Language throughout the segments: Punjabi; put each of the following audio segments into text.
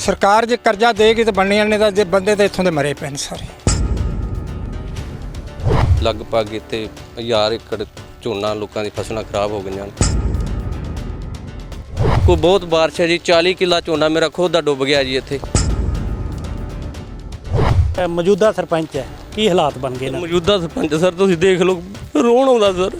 ਸਰਕਾਰ ਜੇ ਕਰਜ਼ਾ ਦੇਗੀ ਤੇ ਬਣਨੀਆਂ ਨੇ ਤਾਂ ਜੇ ਬੰਦੇ ਤਾਂ ਇੱਥੋਂ ਦੇ ਮਰੇ ਪਏ ਨੇ ਸਾਰੇ। ਲਗਭਗ ਇੱਥੇ 1000 ਏਕੜ ਝੋਨਾ ਲੋਕਾਂ ਦੀ ਫਸਲਾਂ ਖਰਾਬ ਹੋ ਗਈਆਂ ਕੋਈ ਬਹੁਤ ਬਾਰਿਸ਼ ਹੈ ਜੀ 40 ਕਿੱਲਾ ਝੋਨਾ ਮੇਰਾ ਖੁਦ ਦਾ ਡੁੱਬ ਗਿਆ ਜੀ ਇੱਥੇ। ਮੌਜੂਦਾ ਸਰਪੰਚ ਹੈ ਕੀ ਹਾਲਾਤ ਬਣ ਗਏ ਨੇ ਮੌਜੂਦਾ ਸਰਪੰਚ ਸਰ ਤੁਸੀਂ ਦੇਖ ਲਓ ਰੋਣ ਆਉਂਦਾ ਸਰ।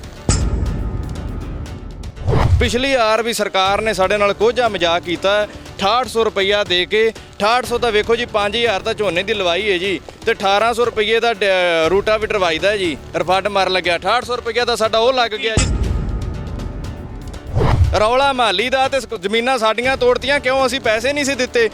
ਪਿਛਲੀ ਵਾਰ ਵੀ ਸਰਕਾਰ ਨੇ ਸਾਡੇ ਨਾਲ ਕੋਝਾ ਮਜ਼ਾਕ ਕੀਤਾ ਹੈ। 6800 ਰੁਪਈਆ ਦੇ ਕੇ 6800 ਤਾਂ ਵੇਖੋ ਜੀ 5000 ਤਾਂ ਝੋਨੇ ਦੀ ਲਵਾਈ ਹੈ ਜੀ ਤੇ 1800 ਰੁਪਈਏ ਦਾ ਡ- ਵੀ ਵਾਈਦਾ ਹੈ ਜੀ। ਰਫੱਡ ਮਾਰ ਲੱਗਿਆ 6800 ਰੁਪਈਆ ਤਾਂ ਸਾਡਾ ਉਹ ਲੱਗ ਗਿਆ ਜੀ। ਰੌਲਾ ਮਾਲੀ ਦਾ ਤੇ ਜ਼ਮੀਨਾਂ ਸਾਡੀਆਂ ਤੋੜਤੀਆਂ, ਕਿਉਂ ਅਸੀਂ ਪੈਸੇ ਨਹੀਂ ਸੀ ਦਿੱਤੇ?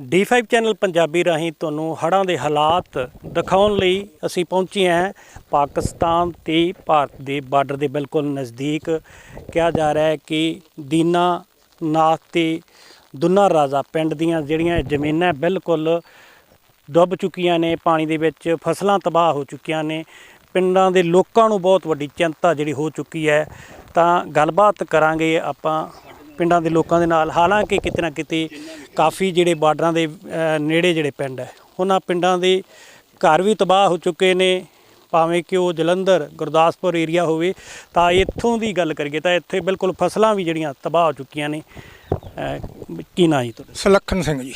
D5 ਚੈਨਲ ਪੰਜਾਬੀ ਰਾਹੀਂ ਤੁਹਾਨੂੰ ਹੜ੍ਹਾਂ ਦੇ ਹਾਲਾਤ ਦਿਖਾਉਣ ਲਈ ਅਸੀਂ ਪਹੁੰਚੇ ਹਾਂ। ਪਾਕਿਸਤਾਨ ਤੇ ਭਾਰਤ ਦੇ ਬਾਰਡਰ ਦੇ ਬਿਲਕੁਲ ਨਜ਼ਦੀਕ ਕਿਹਾ ਜਾ ਰਿਹਾ ਹੈ ਕਿ ਦੀਨਾ ਨਾਥ ਤੇ ਦੁਨਾ ਰਾਜ਼ਾ ਪਿੰਡ ਦੀਆਂ ਜਿਹੜੀਆਂ ਜ਼ਮੀਨਾਂ ਬਿਲਕੁਲ ਡੁੱਬ ਚੁੱਕੀਆਂ ਨੇ, ਪਾਣੀ ਦੇ ਵਿੱਚ ਫਸਲਾਂ ਤਬਾਹ ਹੋ ਚੁੱਕੀਆਂ ਨੇ। ਪਿੰਡਾਂ ਦੇ ਲੋਕਾਂ ਨੂੰ ਬਹੁਤ ਵੱਡੀ ਚਿੰਤਾ ਜਿਹੜੀ ਹੋ ਚੁੱਕੀ ਹੈ। ਤਾਂ ਗੱਲਬਾਤ ਕਰਾਂਗੇ ਆਪਾਂ ਪਿੰਡਾਂ ਦੇ ਲੋਕਾਂ ਦੇ ਨਾਲ। ਹਾਲਾਂਕਿ ਕਿਤੇ ਨਾ ਕਿਤੇ ਕਾਫੀ ਜਿਹੜੇ ਬਾਰਡਰਾਂ ਦੇ ਨੇੜੇ ਜਿਹੜੇ ਪਿੰਡ ਹੈ। ਉਹਨਾਂ ਪਿੰਡਾਂ ਦੇ ਘਰ ਵੀ ਤਬਾਹ ਹੋ ਚੁੱਕੇ ਨੇ। ਭਾਵੇਂ ਕਿ ਉਹ ਜਲੰਧਰ ਗੁਰਦਾਸਪੁਰ ਏਰੀਆ ਹੋਵੇ ਤਾਂ ਇੱਥੋਂ ਦੀ ਗੱਲ ਕਰੀਏ ਤਾਂ ਇੱਥੇ ਬਿਲਕੁਲ ਫਸਲਾਂ ਵੀ ਜਿਹੜੀਆਂ ਤਬਾਹ ਹੋ ਚੁੱਕੀਆਂ ਨੇ। ਕੀ ਨਾਂ ਜੀ ਤੁਹਾਡਾ? ਸੁਲੱਖਣ ਸਿੰਘ ਜੀ।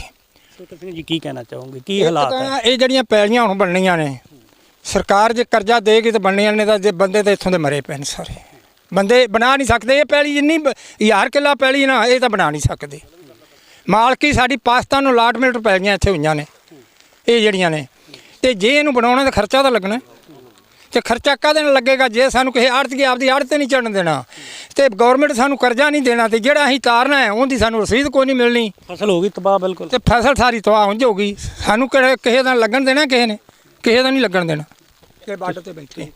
ਸੁਖਤ ਸਿੰਘ ਜੀ ਕੀ ਕਹਿਣਾ ਚਾਹੋਗੇ? ਕੀ ਹਾਲਾਤ ਹੈ? ਇਹ ਜਿਹੜੀਆਂ ਪੈਲੀਆਂ ਹੁਣ ਬਣਨੀਆਂ ਨੇ ਸਰਕਾਰ ਜੇ ਕਰਜ਼ਾ ਦੇਗੀ ਤੇ ਬਣਨੀਆਂ ਨੇ ਤਾਂ ਜੇ ਬੰਦੇ ਤਾਂ ਇੱਥੋਂ ਦੇ ਮਰੇ ਪਏ ਨੇ ਸਾਰੇ। ਬੰਦੇ ਬਣਾ ਨਹੀਂ ਸਕਦੇ ਇਹ ਪੈਲੀ ਜਿੰਨੀ ਹਜ਼ਾਰ ਕਿੱਲਾ ਪੈਲੀ ਨਾ ਇਹ ਤਾਂ ਬਣਾ ਨਹੀਂ ਸਕਦੇ। ਮਾਲਕੀ ਸਾਡੀ ਪਾਕਿਸਤਾਨ ਨੂੰ ਅਲਾਟਮੈਂਟ ਪੈਲੀਆਂ ਇੱਥੇ ਹੋਈਆਂ ਨੇ। ਇਹ ਜਿਹੜੀਆਂ ਨੇ। ਤੇ ਜੇ ਇਹਨੂੰ ਬਣਾਉਣਾ ਤਾਂ ਖਰਚਾ ਤਾਂ ਲੱਗਣਾ। ਤੇ ਖਰਚਾ ਕਾਹਦੇ ਨਾਲ ਲੱਗੇਗਾ? ਜੇ ਸਾਨੂੰ ਕਿਸੇ ਆੜਤ ਕੀ ਆਪਦੀ ਆੜਤ ਤੇ ਨਹੀਂ ਚੜਨ ਦੇਣਾ। ਤੇ ਗਵਰਨਮੈਂਟ ਸਾਨੂੰ ਕਰਜ਼ਾ ਨਹੀਂ ਦੇਣਾ ਤੇ ਜਿਹੜਾ ਅਸੀਂ ਤਾਰਨਾ ਹੈ ਉਹਦੀ ਸਾਨੂੰ ਰਸੀਦ ਕੋਈ ਨਹੀਂ ਮਿਲਣੀ। ਫਸਲ ਹੋ ਗਈ ਤਬਾਹ ਬਿਲਕੁਲ। ਤੇ ਫਸਲ ਸਾਰੀ ਤਬਾਹ ਹੋ ਜਾਊਗੀ ਸਾਨੂੰ ਕਿਹੜੇ ਕਿਸੇ ਦਾ ਲੱਗਣ ਦੇਣਾ ਕਿਸੇ ਨੇ? ਕਿਸੇ ਦਾ ਨਹੀਂ ਲੱਗਣ ਦੇਣਾ। ਕਿ ਬਾਰਡਰ ਤੇ ਬੈਠੇ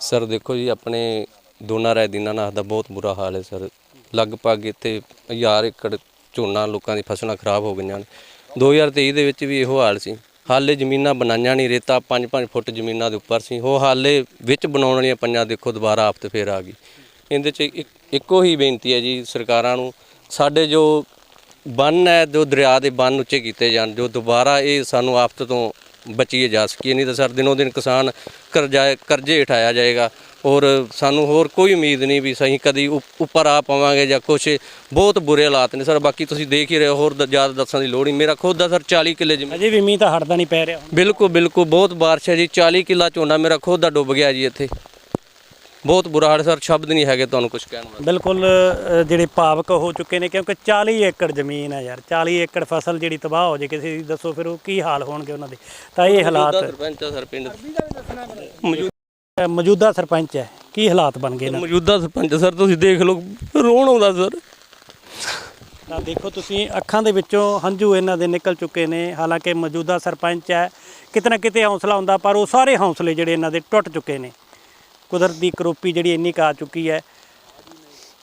ਸਰ ਦੇਖੋ ਜੀ ਆਪਣੇ ਦੋਨਾ ਰਾਏ ਦੀਨਾਨਾਥ ਦਾ ਬਹੁਤ ਬੁਰਾ ਹਾਲ ਹੈ ਸਰ। ਲਗਭਗ ਇੱਥੇ 1000 ਏਕੜ ਝੋਨਾ ਲੋਕਾਂ ਦੀ ਫਸਲਾਂ ਖਰਾਬ ਹੋ ਗਈਆਂ ਨੇ। 2023 ਦੇ ਵਿੱਚ ਵੀ ਇਹੋ ਹਾਲ ਸੀ। ਹਾਲੇ ਜ਼ਮੀਨਾਂ ਬਣਾਈਆਂ ਨਹੀਂ, ਰੇਤਾ 5-5 ਫੁੱਟ ਜ਼ਮੀਨਾਂ ਦੇ ਉੱਪਰ ਸੀ। ਉਹ ਹਾਲੇ ਵਿੱਚ ਬਣਾਉਣ ਵਾਲੀਆਂ ਪੰਜਾਂ ਦੇਖੋ ਦੁਬਾਰਾ ਆਫਤ ਫੇਰ ਆ ਗਈ। ਇਹਦੇ 'ਚ ਇੱਕ- ਇੱਕੋ ਹੀ ਬੇਨਤੀ ਹੈ ਜੀ ਸਰਕਾਰਾਂ ਨੂੰ, ਸਾਡੇ ਜੋ ਬੰਨ ਹੈ, ਜੋ ਦਰਿਆ ਦੇ ਬੰਨ ਉੱਚੇ ਕੀਤੇ ਜਾਣ, ਜੋ ਦੁਬਾਰਾ ਇਹ ਸਾਨੂੰ ਆਫਤ ਤੋਂ ਬਚੀਏ ਜਾ ਸਕੀਏ। ਨਹੀਂ ਤਾਂ ਸਰ, ਦਿਨੋਂ ਦਿਨ ਕਿਸਾਨ ਕਰਜ਼ਾ ਕਰਜ਼ੇ ਉਠਾਇਆ ਜਾਏਗਾ। ਔਰ ਸਾਨੂੰ ਹੋਰ ਕੋਈ ਉਮੀਦ ਨਹੀਂ ਵੀ ਸਹੀ ਕਦੀ ਉਪ- ਉੱਪਰ ਆ ਪਾਵਾਂਗੇ ਜਾਂ ਕੁਛ। ਬਹੁਤ ਬੁਰੇ ਹਾਲਾਤ ਨੇ ਸਰ ਬਾਕੀ ਤੁਸੀਂ ਦੇਖ ਹੀ ਰਹੇ ਹੋ ਹੋਰ ਦ- ਜ਼ਿਆਦਾ ਦੱਸਣ ਦੀ ਲੋੜ ਨਹੀਂ। ਮੇਰਾ ਖੁਦ ਦਾ ਸਰ 40 ਕਿੱਲੇ ਜ਼ਮੀਨ ਅਜੇ ਵੀ ਮੀਂਹ ਤਾਂ ਹਟਦਾ ਨਹੀਂ ਪੈ ਰਿਹਾ। ਬਿਲਕੁਲ ਬਿਲਕੁਲ ਬਹੁਤ ਬਾਰਿਸ਼ ਹੈ ਜੀ 40 ਕਿੱਲਾ ਝੋਨਾ ਮੇਰਾ ਖੁਦ ਦਾ ਡੁੱਬ ਗਿਆ ਜੀ ਇੱਥੇ। ਬਹੁਤ ਬੁਰਾ ਹਾਲ ਸਰ ਸ਼ਬਦ ਨਹੀਂ ਹੈਗੇ ਤੁਹਾਨੂੰ ਕੁਝ ਕਹਿਣ ਵਾਸਤੇ। ਬਿਲਕੁਲ ਅ, ਜਿਹੜੇ ਭਾਵਕ ਹੋ ਚੁੱਕੇ ਨੇ ਕਿਉਂਕਿ 40 ਏਕੜ ਜ਼ਮੀਨ ਹੈ ਯਾਰ 40 ਏਕੜ ਫਸਲ ਜਿਹੜੀ ਤਬਾਹ ਹੋ ਜੇ ਕਿਸੇ ਦੀ ਦੱਸੋ ਫਿਰ ਉਹ ਕੀ ਹਾਲ ਹੋਣਗੇ ਉਹਨਾਂ ਦੇ। ਤਾਂ ਇਹ ਹਾਲਾਤ ਸਰਪੰਚ ਆ ਸਰ ਪਿੰਡ। ਮੌਜੂਦਾ ਸਰਪੰਚ ਹੈ। ਕੀ ਹਾਲਾਤ ਬਣ ਗਏ ਨੇ ਮੌਜੂਦਾ ਸਰਪੰਚ ਸਰ ਤੁਸੀਂ ਦੇਖ ਲਓ ਰੋਣ ਆਉਂਦਾ ਸਰ। ਤਾਂ ਦੇਖੋ ਤੁਸੀਂ ਅੱਖਾਂ ਦੇ ਵਿੱਚੋਂ ਹੰਝੂ ਇਹਨਾਂ ਦੇ ਨਿਕਲ ਚੁੱਕੇ ਨੇ। ਹਾਲਾਂਕਿ ਮੌਜੂਦਾ ਸਰਪੰਚ ਹੈ ਕਿਤੇ ਨਾ ਕਿਤੇ ਹੌਸਲਾ ਹੁੰਦਾ ਪਰ ਉਹ ਸਾਰੇ ਹੌਸਲੇ ਜਿਹੜੇ ਇਹਨਾਂ ਦੇ ਟੁੱਟ ਚੁੱਕੇ ਨੇ। ਕੁਦਰਤ ਦੀ ਕਰੋਪੀ ਜਿਹੜੀ ਇੰਨੀ ਕੁ ਚੁੱਕੀ ਹੈ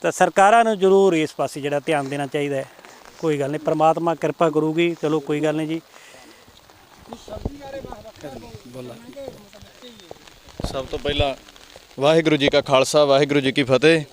ਤਾਂ ਸਰਕਾਰਾਂ ਨੂੰ ਜ਼ਰੂਰ ਇਸ ਪਾਸੇ ਜਿਹੜਾ ਧਿਆਨ ਦੇਣਾ ਚਾਹੀਦਾ ਹੈ। ਕੋਈ ਗੱਲ ਨਹੀਂ ਪ੍ਰਮਾਤਮਾ ਕਿਰਪਾ ਕਰੂਗੀ। ਚਲੋ ਕੋਈ ਗੱਲ ਨਹੀਂ ਜੀ। ਸਭ ਤੋਂ ਪਹਿਲਾਂ ਵਾਹਿਗੁਰੂ ਜੀ ਕਾ ਖਾਲਸਾ, ਵਾਹਿਗੁਰੂ ਜੀ ਕੀ ਫਤਿਹ।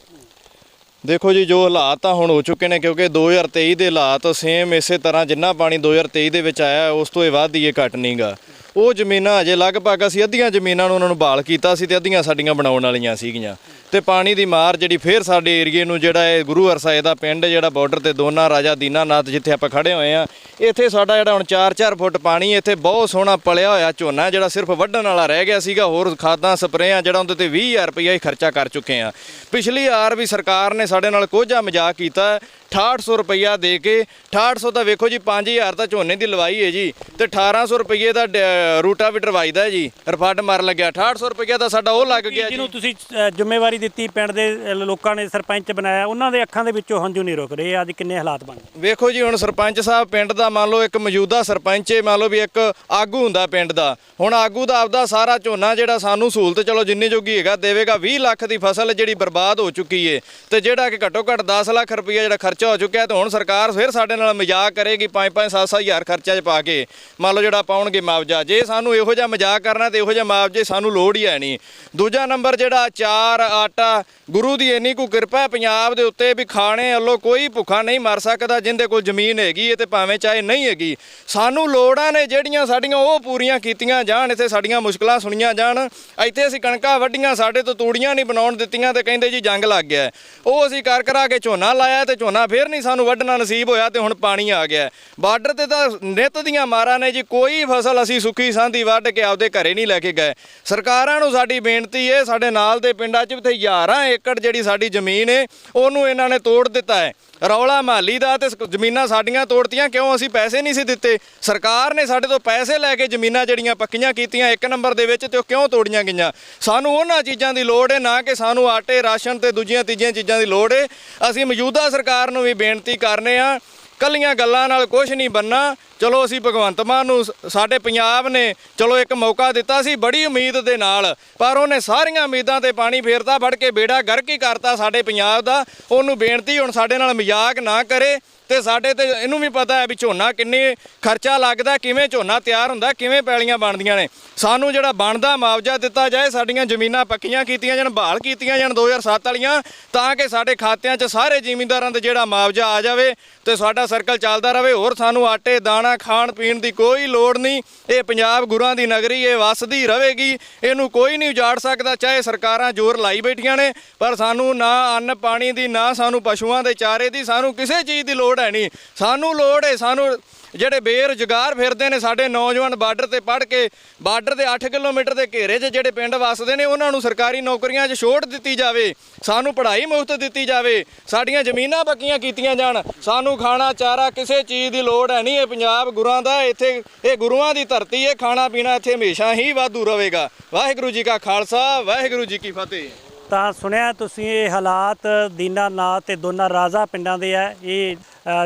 ਦੇਖੋ ਜੀ, ਜੋ ਹਾਲਾਤ ਤਾਂ ਹੁਣ ਹੋ ਚੁੱਕੇ ਨੇ, ਕਿਉਂਕਿ 2023 ਦੇ ਹਾਲਾਤ ਸੇਮ ਇਸੇ ਤਰ੍ਹਾਂ ਜਿੰਨਾ ਪਾਣੀ 2023 ਦੇ ਵਿੱਚ ਆਇਆ, ਉਸ ਤੋਂ ਇਹ ਵੱਧ ਹੀ ਇਹ ਘਟ ਨਹੀਂਗਾ ਉਹ ਜ਼ਮੀਨਾਂ ਅਜੇ ਲਗਭਗ ਅਸੀਂ ਅੱਧੀਆਂ ਜ਼ਮੀਨਾਂ ਨੂੰ ਉਹਨਾਂ ਨੂੰ ਬਾਲ ਕੀਤਾ ਸੀ ਤੇ ਅੱਧੀਆਂ ਸਾਡੀਆਂ ਬਣਾਉਣ ਵਾਲੀਆਂ ਸੀਗੀਆਂ। ਤੇ ਪਾਣੀ ਦੀ ਮਾਰ ਜਿਹੜੀ ਫੇਰ ਸਾਡੇ ਏਰੀਏ ਨੂੰ ਜਿਹੜਾ ਹੈ ਗੁਰੂ ਅਰਸਾਏ ਦਾ ਪਿੰਡ ਜਿਹੜਾ ਬਾਰਡਰ ਤੇ ਦੋਨਾ ਰਾਜਾ ਦੀਨਾਨਾਥ ਜਿੱਥੇ ਆਪਾਂ ਖੜੇ ਹੋਏ ਆ ਇੱਥੇ ਸਾਡਾ ਜਿਹੜਾ ਹੁਣ 4-4 ਫੁੱਟ ਪਾਣੀ ਇੱਥੇ ਬਹੁਤ ਸੋਹਣਾ ਪਲਿਆ ਹੋਇਆ ਝੋਨਾ ਜਿਹੜਾ ਸਿਰਫ ਵੱਢਣ ਵਾਲਾ ਰਹਿ ਗਿਆ ਸੀਗਾ, ਹੋਰ ਖਾਦਾਂ, ਸਪਰੇਆਂ ਜਿਹੜਾ ਉਹਦੇ ਤੇ 20000 ਰੁਪਈਆ ਹੀ ਖਰਚਾ ਕਰ ਚੁੱਕੇ ਆ ਪਿਛਲੀ ਵਾਰ ਵੀ ਸਰਕਾਰ ਨੇ ਸਾਡੇ ਨਾਲ ਕੋਝਾ ਮਜ਼ਾਕ ਕੀਤਾ 6800 ਰੁਪਈਆ ਦੇ ਕੇ 6800 ਤਾਂ ਵੇਖੋ ਜੀ 5000 ਤਾਂ ਝੋਨੇ ਦੀ ਲਵਾਈ ਹੈ ਜੀ ਤੇ 1800 ਰੁਪਈਏ ਦਾ ਡ- ਰੂਟਾਵੀਟਰ ਵੱਜਦਾ ਹੈ ਜੀ ਰਫੱਡ ਮਾਰ ਲੱਗਿਆ। 6800 ਰੁਪਈਆ ਤਾਂ ਸਾਡਾ ਉਹ ਲੱਗ ਗਿਆ ਜੀ ਜਿਹਨੂੰ ਤੁਸੀਂ ਜ਼ਿੰਮੇਵਾਰੀ ਦਿੱਤੀ ਪਿੰਡ ਦੇ ਲੋਕਾਂ ਨੇ ਸਰਪੰਚ ਬਣਾਇਆ ਉਹਨਾਂ ਦੇ ਅੱਖਾਂ ਦੇ ਵਿੱਚੋਂ ਹੰਝੂ ਨਹੀਂ ਰੁਕ ਰਹੇ ਅੱਜ ਕਿੰਨੇ ਹਾਲਾਤ ਬਣ ਵੇਖੋ ਜੀ ਹੁਣ ਸਰਪੰਚ ਸਾਹਿਬ ਪਿੰਡ ਦਾ ਮੰਨ ਲਓ ਇੱਕ ਮੌਜੂਦਾ ਸਰਪੰਚ ਹੈ ਮੰਨ ਲਓ ਵੀ ਇੱਕ ਆਗੂ ਹੁੰਦਾ ਪਿੰਡ ਦਾ। ਹੁਣ ਆਗੂ ਦਾ ਆਪਦਾ ਸਾਰਾ ਝੋਨਾ ਜਿਹੜਾ ਸਾਨੂੰ ਸਹੂਲਤ ਚਲੋ ਜਿੰਨੀ ਜੋਗੀ ਹੈਗਾ ਦੇਵੇਗਾ 20 ਲੱਖ ਦੀ ਫਸਲ ਜਿਹੜੀ ਬਰਬਾਦ ਹੋ ਚੁੱਕੀ ਏ ਤੇ ਜਿਹੜਾ ਕਿ ਘੱਟੋ ਘੱਟ 10 ਲੱਖ ਰੁਪਈਆ ਜਿਹੜਾ ਖਰਚਾ ਹੋ ਚੁੱਕਿਆ ਤੇ ਹੁਣ ਸਰਕਾਰ ਫਿਰ ਸਾਡੇ ਨਾਲ ਮਜ਼ਾਕ ਕਰੇਗੀ 5-5 7-7 ਹਜ਼ਾਰ ਖਰਚਾ ਚ ਪਾ ਕੇ। ਮੰਨ ਲਓ ਜਿਹੜਾ ਪਾਉਣਗੇ ਮੁਆਵਜ਼ਾ। ਜੇ ਸਾਨੂੰ ਇਹੋ ਜਿਹਾ ਮਜ਼ਾਕ ਕਰਨਾ ਤੇ ਇਹੋ ਜਿਹਾ ਮੁਆਵਜ਼ੇ ਸਾਨੂੰ ਲੋੜ ਹੀ ਹੈ ਨਹੀਂ। ਦੂਜਾ ਨੰਬਰ ਜਿਹੜਾ ਚਾਰ ਆਟਾ, ਗੁਰੂ ਦੀ ਇੰਨੀ ਕੁ ਕਿਰਪਾ ਪੰਜਾਬ ਦੇ ਉੱਤੇ ਵੀ ਖਾਣੇ ਵੱਲੋਂ ਕੋਈ ਭੁੱਖਾ ਨਹੀਂ ਮਰ ਸਕਦਾ, ਜਿੰਦੇ ਕੋਲ ਜ਼ਮੀਨ ਹੈਗੀ ਹੈ ਤੇ ਭਾਵੇਂ ਚਾਹੇ ਨਹੀਂ ਹੈਗੀ। ਸਾਨੂੰ ਲੋੜਾਂ ਨੇ ਜਿਹੜੀਆਂ ਸਾਡੀਆਂ ਉਹ ਪੂਰੀਆਂ ਕੀਤੀਆਂ ਜਾਣ, ਇੱਥੇ ਸਾਡੀਆਂ ਮੁਸ਼ਕਲਾਂ ਸੁਣੀਆਂ ਜਾਣ। ਇੱਥੇ ਅਸੀਂ ਕਣਕਾਂ ਵੱਢੀਆਂ, ਸਾਡੇ ਤੋਂ ਤੂੜੀਆਂ ਨਹੀਂ ਬਣਾਉਣ ਦਿੱਤੀਆਂ ਤੇ ਕਹਿੰਦੇ ਜੀ ਜੰਗ ਲੱਗ ਗਿਆ। ਉਹ ਅਸੀਂ ਕਰ ਕਰਾ ਕੇ ਝੋਨਾ ਲਾਇਆ ਤੇ ਝੋਨਾ ਫੇਰ ਨਹੀਂ ਸਾਨੂੰ ਵੱਢਣਾ ਨਸੀਬ ਹੋਇਆ ਤੇ ਹੁਣ ਪਾਣੀ ਆ ਗਿਆ। ਬਾਰਡਰ ਤੇ ਤਾਂ ਨਿੱਤ ਦੀਆਂ ਮਾਰਾਂ ਨੇ ਜੀ, ਕੋਈ ਫਸਲ ਅਸੀਂ ਸੁੱਕੀ ਸਾਂਦੀ ਵੱਢ ਕੇ ਆਪਦੇ ਘਰੇ ਨਹੀਂ ਲੈ ਕੇ ਗਏ। ਸਰਕਾਰਾਂ ਨੂੰ ਸਾਡੀ ਬੇਨਤੀ ਹੈ ਸਾਡੇ ਨਾਲ ਦੇ ਪਿੰਡਾਂ 'ਚ ਵੀ ਹਜ਼ਾਰਾਂ ਏਕੜ ਜਿਹੜੀ ਸਾਡੀ ਜ਼ਮੀਨ ਏ, ਉਹਨੂੰ ਇਹਨਾਂ ਨੇ ਤੋੜ ਦਿੱਤਾ ਹੈ। ਰੌਲਾ ਮਾਲੀ ਦਾ ਤੇ ਜ਼ਮੀਨਾਂ ਸਾਡੀਆਂ ਤੋੜਤੀਆਂ, ਕਿਉਂ ਅਸੀਂ ਪੈਸੇ ਨਹੀਂ ਸੀ ਦਿੱਤੇ? ਸਰਕਾਰ ਨੇ ਸਾਡੇ ਤੋਂ ਪੈਸੇ ਲੈ ਕੇ ਜ਼ਮੀਨਾਂ ਜਿਹੜੀਆਂ ਪੱਕੀਆਂ ਕੀਤੀਆਂ ਇੱਕ ਨੰਬਰ ਦੇ ਵਿੱਚ ਤੇ ਉਹ ਕਿਉਂ ਤੋੜੀਆਂ ਗਈਆਂ? ਸਾਨੂੰ ਉਹਨਾਂ ਚੀਜ਼ਾਂ ਦੀ ਲੋੜ ਹੈ ਨਾ ਕਿ ਸਾਨੂੰ ਆਟੇ, ਰਾਸ਼ਨ ਤੇ ਦੂਜੀਆਂ ਤੀਜੀਆਂ ਚੀਜ਼ਾਂ ਦੀ ਲੋੜ ਹੈ ਅਸੀਂ ਮੌਜੂਦਾ ਸਰਕਾਰ ਨੂੰ ਵੀ ਬੇਨਤੀ ਕਰਨੇ ਆ ਕੱਲੀਆਂ ਗੱਲਾਂ ਨਾਲ ਕੁਝ ਨਹੀਂ ਬੰਨਾ ਚਲੋ ਅਸੀਂ ਭਗਵੰਤ ਮਾਨ ਨੂੰ ਸਾਡੇ ਪੰਜਾਬ ਨੇ ਚਲੋ ਇੱਕ ਮੌਕਾ ਦਿੱਤਾ ਸੀ ਬੜੀ ਉਮੀਦ ਦੇ ਨਾਲ, ਪਰ ਉਹਨੇ ਸਾਰੀਆਂ ਉਮੀਦਾਂ ਤੇ ਪਾਣੀ ਫੇਰਤਾ ਫੜ ਕੇ ਬੇੜਾ ਗਰਕ ਹੀ ਕਰਤਾ ਸਾਡੇ ਪੰਜਾਬ ਦਾ। ਉਹਨੂੰ ਬੇਨਤੀ, ਹੁਣ ਸਾਡੇ ਨਾਲ ਮਜ਼ਾਕ ਨਾ ਕਰੇ ਤੇ ਸਾਡੇ ਤੇ ਇਹਨੂੰ ਵੀ ਪਤਾ ਹੈ ਵੀ ਝੋਨਾ ਕਿੰਨੇ ਖਰਚਾ ਲੱਗਦਾ, ਕਿਵੇਂ ਝੋਨਾ ਤਿਆਰ ਹੁੰਦਾ, ਕਿਵੇਂ ਪੈਲੀਆਂ ਬਣਦੀਆਂ ਨੇ। ਸਾਨੂੰ ਜਿਹੜਾ ਬਣਦਾ ਮੁਆਵਜ਼ਾ ਦਿੱਤਾ ਜਾਏ, ਸਾਡੀਆਂ ਜ਼ਮੀਨਾਂ ਪੱਕੀਆਂ ਕੀਤੀਆਂ ਜਾਣ, ਬਹਾਲ ਕੀਤੀਆਂ ਜਾਣ 2007 ਵਾਲੀਆਂ, ਤਾਂ ਕਿ ਸਾਡੇ ਖਾਤਿਆਂ 'ਚ ਸਾਰੇ ਜ਼ਿਮੀਂਦਾਰਾਂ ਦਾ ਜਿਹੜਾ ਮੁਆਵਜ਼ਾ ਆ ਜਾਵੇ ਤੇ ਸਾਡਾ ਸਰਕਲ ਚੱਲਦਾ ਰਹੇ। ਹੋਰ ਸਾਨੂੰ ਆਟੇ, ਦਾਣਾ ਖਾਣ ਪੀਣ ਦੀ ਕੋਈ ਲੋੜ ਨਹੀਂ। ਇਹ ਪੰਜਾਬ ਗੁਰਾਂ ਦੀ ਨਗਰੀ, ਇਹ ਵਸਦੀ ਰਹੇਗੀ। ਇਹਨੂੰ ਕੋਈ ਨਹੀਂ ਉਜਾੜ ਸਕਦਾ, ਚਾਹੇ ਸਰਕਾਰਾਂ ਜ਼ੋਰ ਲਾਈ ਬੈਠੀਆਂ ਨੇ, ਪਰ ਸਾਨੂੰ ਨਾ ਅੰਨ ਪਾਣੀ ਦੀ, ਨਾ ਸਾਨੂੰ ਪਸ਼ੂਆਂ ਦੇ ਚਾਰੇ ਦੀ ਸਾਨੂੰ ਕਿਸੇ ਚੀਜ਼ ਦੀ ਲੋੜ ਹੈ ਨਹੀਂ। ਸਾਨੂੰ ਲੋੜ ਹੈ, ਸਾਨੂੰ ਜਿਹੜੇ ਬੇਰੁਜ਼ਗਾਰ ਫਿਰਦੇ ਨੇ ਸਾਡੇ ਨੌਜਵਾਨ ਬਾਰਡਰ ਤੇ ਪੜ ਕੇ, ਬਾਰਡਰ ਦੇ 8 ਕਿਲੋਮੀਟਰ ਦੇ ਘੇਰੇ 'ਚ ਜਿਹੜੇ ਪਿੰਡ ਵੱਸਦੇ ਨੇ, ਉਹਨਾਂ ਨੂੰ ਸਰਕਾਰੀ ਨੌਕਰੀਆਂ 'ਚ ਛੋਟ ਦਿੱਤੀ ਜਾਵੇ, ਸਾਨੂੰ ਪੜ੍ਹਾਈ ਮੁਫਤ ਦਿੱਤੀ ਜਾਵੇ, ਸਾਡੀਆਂ ਜ਼ਮੀਨਾਂ ਪੱਕੀਆਂ ਕੀਤੀਆਂ ਜਾਣ, ਸਾਨੂੰ ਖਾਣਾ, ਚਾਰਾ, ਕਿਸੇ ਚੀਜ਼ ਦੀ ਲੋੜ ਹੈ ਨਹੀਂ, ਇਹ ਪੰਜਾਬ ਗੁਰਾਂ ਦਾ, ਇੱਥੇ ਇਹ ਗੁਰੂਆਂ ਦੀ ਧਰਤੀ ਹੈ ਖਾਣਾ ਪੀਣਾ ਇੱਥੇ ਹਮੇਸ਼ਾ ਹੀ ਵਾਧੂ ਰਹੇਗਾ। ਵਾਹਿਗੁਰੂ ਜੀ ਕਾ ਖਾਲਸਾ, ਵਾਹਿਗੁਰੂ ਜੀ ਕੀ ਫਤਿਹ। ਤਾਂ ਸੁਣਿਆ ਤੁਸੀਂ ਇਹ ਹਾਲਾਤ ਦੀਨਾਨਾਥ ਤੇ ਦੋਨਾ ਰਾਜਾ ਪਿੰਡਾਂ ਦੇ ਆ। ਇਹ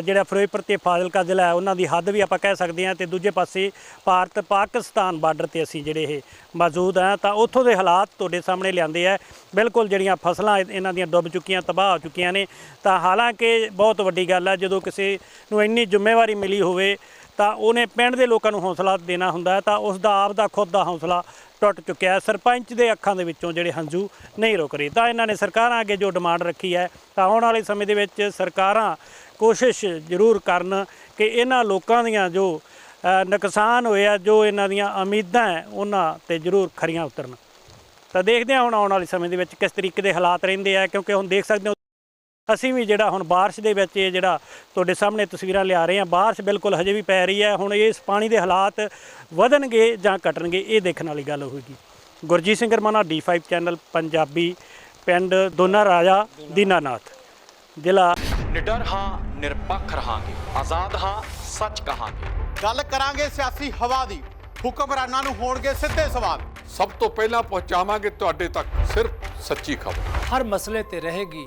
ਜਿਹੜਾ ਫਿਰੋਜ਼ਪੁਰ ਤੇ ਫਾਜ਼ਿਲਕਾ ਜ਼ਿਲ੍ਹਾ ਹੈ, ਉਹਨਾਂ ਦੀ ਹੱਦ ਵੀ ਆਪਾਂ ਕਹਿ ਸਕਦੇ ਹਾਂ ਤੇ ਦੂਜੇ ਪਾਸੇ ਭਾਰਤ ਪਾਕਿਸਤਾਨ ਬਾਰਡਰ ਤੇ ਅਸੀਂ ਜਿਹੜੇ ਇਹ ਮੌਜੂਦ ਆ ਤਾਂ ਉੱਥੋਂ ਦੇ ਹਾਲਾਤ ਤੁਹਾਡੇ ਸਾਹਮਣੇ ਲਿਆਂਦੇ ਆ। ਬਿਲਕੁਲ ਜਿਹੜੀਆਂ ਫਸਲਾਂ ਇਹ- ਇਹਨਾਂ ਦੀਆਂ ਡੁੱਬ ਚੁੱਕੀਆਂ, ਤਬਾਹ ਹੋ ਚੁੱਕੀਆਂ ਨੇ, ਤਾਂ ਹਾਲਾਂਕਿ ਬਹੁਤ ਵੱਡੀ ਗੱਲ ਹੈ ਜਦੋਂ ਕਿਸੇ ਨੂੰ ਇੰਨੀ ਜ਼ਿੰਮੇਵਾਰੀ ਮਿਲੀ ਹੋਵੇ, ਤਾਂ ਉਹਨੇ ਪਿੰਡ ਦੇ ਲੋਕਾਂ ਨੂੰ ਹੌਸਲਾ ਦੇਣਾ ਹੁੰਦਾ ਤਾਂ ਉਸ ਦਾ ਆਪ ਦਾ ਖੁਦ ਦਾ ਹੌਸਲਾ ਟੁੱਟ ਚੁੱਕਿਆ ਸਰਪੰਚ ਦੇ ਅੱਖਾਂ ਦੇ ਵਿੱਚੋਂ ਜਿਹੜੇ ਹੰਝੂ ਨਹੀਂ ਰੁਕ ਰਹੇ। ਤਾਂ ਇਹਨਾਂ ਨੇ ਸਰਕਾਰਾਂ ਅੱਗੇ ਜੋ ਡਿਮਾਂਡ ਰੱਖੀ ਹੈ, ਤਾਂ ਆਉਣ ਵਾਲੇ ਸਮੇਂ ਦੇ ਵਿੱਚ ਸਰਕਾਰਾਂ ਕੋਸ਼ਿਸ਼ ਜ਼ਰੂਰ ਕਰਨ ਕਿ ਇਹਨਾਂ ਲੋਕਾਂ ਦੀਆਂ ਜੋ ਨੁਕਸਾਨ ਹੋਇਆ ਜੋ ਇਹਨਾਂ ਦੀਆਂ ਉਮੀਦਾਂ ਹੈ, ਉਹਨਾਂ ਤੇ ਜ਼ਰੂਰ ਖਰੀਆਂ ਉਤਰਨ। ਤਾਂ ਦੇਖਦੇ ਹਾਂ ਹੁਣ ਆਉਣ ਵਾਲੇ ਸਮੇਂ ਦੇ ਵਿੱਚ ਕਿਸ ਤਰੀਕੇ ਦੇ ਹਾਲਾਤ ਰਹਿੰਦੇ ਆ, ਕਿਉਂਕਿ ਹੁਣ ਦੇਖ ਸਕਦੇ ਹੋ ਅਸੀਂ ਵੀ ਜਿਹੜਾ ਹੁਣ ਬਾਰਿਸ਼ ਦੇ ਵਿੱਚ ਇਹ ਜਿਹੜਾ ਤੁਹਾਡੇ ਸਾਹਮਣੇ ਤਸਵੀਰਾਂ ਲਿਆ ਰਹੇ ਹਾਂ ਬਾਰਿਸ਼ ਬਿਲਕੁਲ ਹਜੇ ਵੀ ਪੈ ਰਹੀ ਹੈ ਹੁਣ ਇਸ ਪਾਣੀ ਦੇ ਹਾਲਾਤ ਵਧਣਗੇ ਜਾਂ ਘਟਣਗੇ ਇਹ ਦੇਖਣ ਵਾਲੀ ਗੱਲ ਹੋਏਗੀ। ਗੁਰਜੀਤ ਸਿੰਘ ਰਮਾਨਾ D5 ਚੈਨਲ ਪੰਜਾਬੀ ਪਿੰਡ ਦੋਨਾ ਰਾਜਾ ਦੀਨਾਨਾਥ। ਜ਼ਿਲ੍ਹਾ ਨਿਡਰ ਹਾਂ ਨਿਰਪੱਖ ਰਹਾਂਗੇ ਆਜ਼ਾਦ ਹਾਂ ਸੱਚ ਕਹਾਂਗੇ। ਗੱਲ ਕਰਾਂਗੇ ਸਿਆਸੀ ਹਵਾ ਦੀ ਹੁਕਮਰਾਨਾਂ ਨੂੰ ਹੋਣਗੇ ਸਿੱਧੇ ਸਵਾਲ। ਸਭ ਤੋਂ ਪਹਿਲਾਂ ਪਹੁੰਚਾਵਾਂਗੇ ਤੁਹਾਡੇ ਤੱਕ ਸਿਰਫ ਸੱਚੀ ਖਬਰ। ਹਰ ਮਸਲੇ ਤੇ ਰਹੇਗੀ